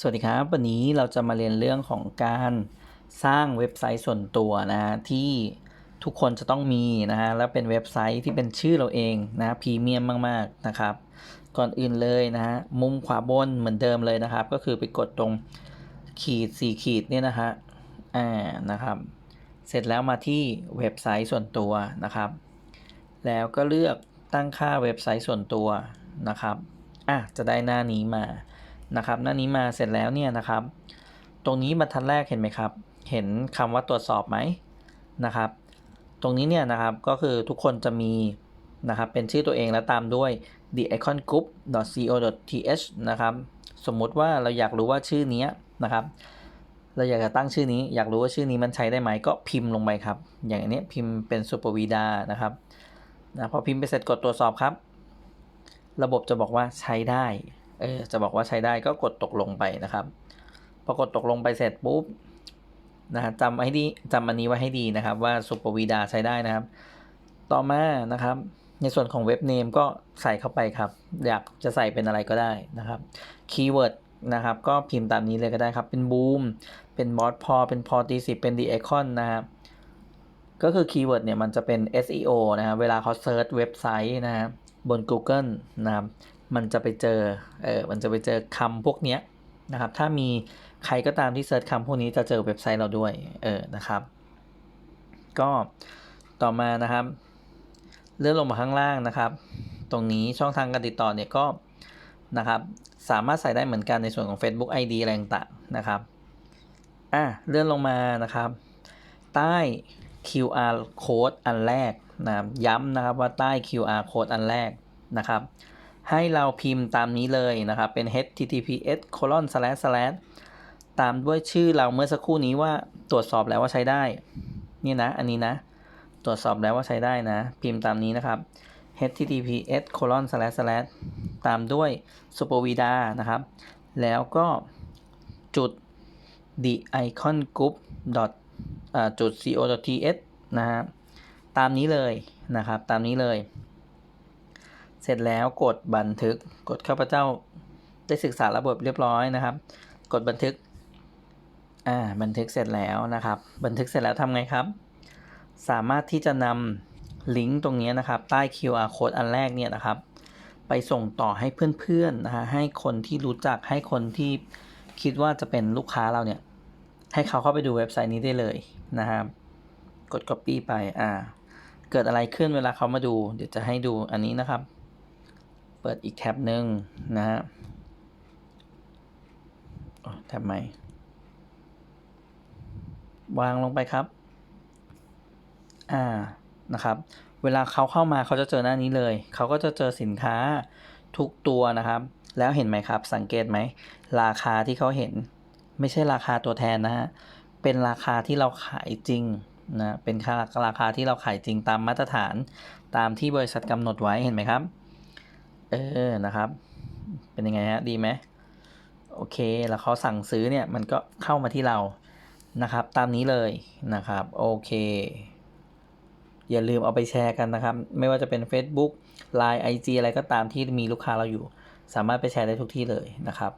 สวัสดีครับ วันนี้เราจะมาเรียนเรื่องของการสร้างเว็บไซต์ส่วนตัวนะฮะที่ทุกคนจะต้องมีนะฮะแล้วเป็นเว็บไซต์ที่เป็นชื่อเราเองนะพรีเมียมมากๆนะครับ ก่อนอื่นเลยนะฮะมุมขวาบนเหมือนเดิมเลยนะครับ ก็คือไปกดตรงขีด4ขีดเนี่ยนะฮะอ่านะครับ เสร็จแล้วมาที่เว็บไซต์ส่วนตัวนะครับ แล้วก็เลือกตั้งค่าเว็บไซต์ส่วนตัวนะครับอะจะได้หน้านี้มา นะครับหน้านี้มาเสร็จแล้วเนี่ยนะครับ ตรงนี้บรรทัดแรกเห็นไหมครับ เห็นคำว่าตรวจสอบไหมนะครับ ตรงนี้เนี่ยนะครับก็คือทุกคนจะมีนะครับเป็นชื่อตัวเองแล้วตามด้วย the icon group co th นะครับ สมมุติว่าเราอยากรู้ว่าชื่อนี้นะครับ เราอยากจะตั้งชื่อนี้ อยากรู้ว่าชื่อนี้มันใช้ได้ไหมก็พิมพ์ลงไปครับ อย่างอันนี้พิมพ์เป็นสุปวีดานะครับนะพอพิมพ์ไปเสร็จกดตรวจสอบครับ ระบบจะบอกว่าใช้ได้ เออจะบอกว่าใช้ได้ก็กดตกลงไปนะครับ พอกดตกลงไปเสร็จปุ๊บนะฮะจำให้ดีจำอันนี้ไว้ให้ดีนะครับว่าสุปวีดาใช้ได้นะครับ ต่อมานะครับ ในส่วนของเว็บเนมก็ใส่เข้าไปครับ อยากจะใส่เป็นอะไรก็ได้นะครับคีย์เวิร์ดนะครับก็พิมพ์ตามนี้เลยก็ได้ครับ เป็นบูมเป็นบอสพอเป็นพอตีสิเป็นดีไอคอนนะครับก็คือคีย์เวิร์ดเนี่ยมันจะเป็น SEO นะครับเวลาเขาเซิร์ชเว็บไซต์นะครับบน Google นะครับ มันจะไปเจอเออมันจะไปเจอคำพวกเนี้ยนะครับ ถ้ามีใครก็ตามที่เซิร์ชคำพวกนี้จะเจอเว็บไซต์เราด้วยเออนะครับ ก็ต่อมานะครับ เลื่อนลงมาข้างล่างนะครับ ตรงนี้ช่องทางการติดต่อเนี่ยก็นะครับ สามารถใส่ได้เหมือนกันในส่วนของ Facebook ID อะไรต่างๆนะครับอะเลื่อนลงมานะครับ ใต้ QR code อันแรกนะครับย้ำนะครับว่าใต้ QR code อันแรกนะครับ ให้เราพิมพ์ตามนี้เลยนะครับ เป็น https colon slash slash ตามด้วยชื่อเราเมื่อสักครู่นี้ว่าตรวจสอบแล้วว่าใช้ได้ นี่นะ อันนี้นะ ตรวจสอบแล้วว่าใช้ได้นะ พิมพ์ตามนี้นะครับ https colon slash slash ตามด้วย s u p e r v i d a นะครับ แล้วก็จุด the icon group dot จุด co th นะฮะตามนี้เลยนะครับ ตามนี้เลย เสร็จแล้วกดบันทึก กดข้าพเจ้าได้ศึกษาระบบเรียบร้อยนะครับ กดบันทึก อ่า บันทึกเสร็จแล้วนะครับ บันทึกเสร็จแล้วทำไงครับ สามารถที่จะนำลิงก์ตรงนี้นะครับ ใต้ QR code อันแรกเนี่ยนะครับ ไปส่งต่อให้เพื่อนๆนะฮะ ให้คนที่รู้จัก ให้คนที่คิดว่าจะเป็นลูกค้าเราเนี่ย ให้เขาเข้าไปดูเว็บไซต์นี้ได้เลยนะครับ กด copy ไป อ่า เกิดอะไรขึ้นเวลาเขามาดู เดี๋ยวจะให้ดูอันนี้นะครับ ปิดอีกแท็บหนึ่งนะฮะแท็บใหม่ วางลงไปครับ อ่า นะครับ เวลาเขาเข้ามาเขาจะเจอหน้านี้เลย เขาก็จะเจอสินค้าทุกตัวนะครับ แล้วเห็นไหมครับ สังเกตไหม ราคาที่เขาเห็น ไม่ใช่ราคาตัวแทนนะฮะ เป็นราคาที่เราขายจริงนะ เป็นค่าราคาที่เราขายจริงตามมาตรฐาน ตามที่บริษัทกำหนดไว้ เห็นไหมครับ ออนะครับ เป็นยังไงฮะดีไหมโอเคแล้วเขาสั่งซื้อเนี่ยมันก็เข้ามาที่เรานะครับ ตามนี้เลยนะครับโอเค อย่าลืมเอาไปแชร์กันนะครับ ไม่ว่าจะเป็น Facebook Line IG อะไรก็ตามที่มีลูกค้าเราอยู่ สามารถไปแชร์ได้ทุกที่เลยนะครับ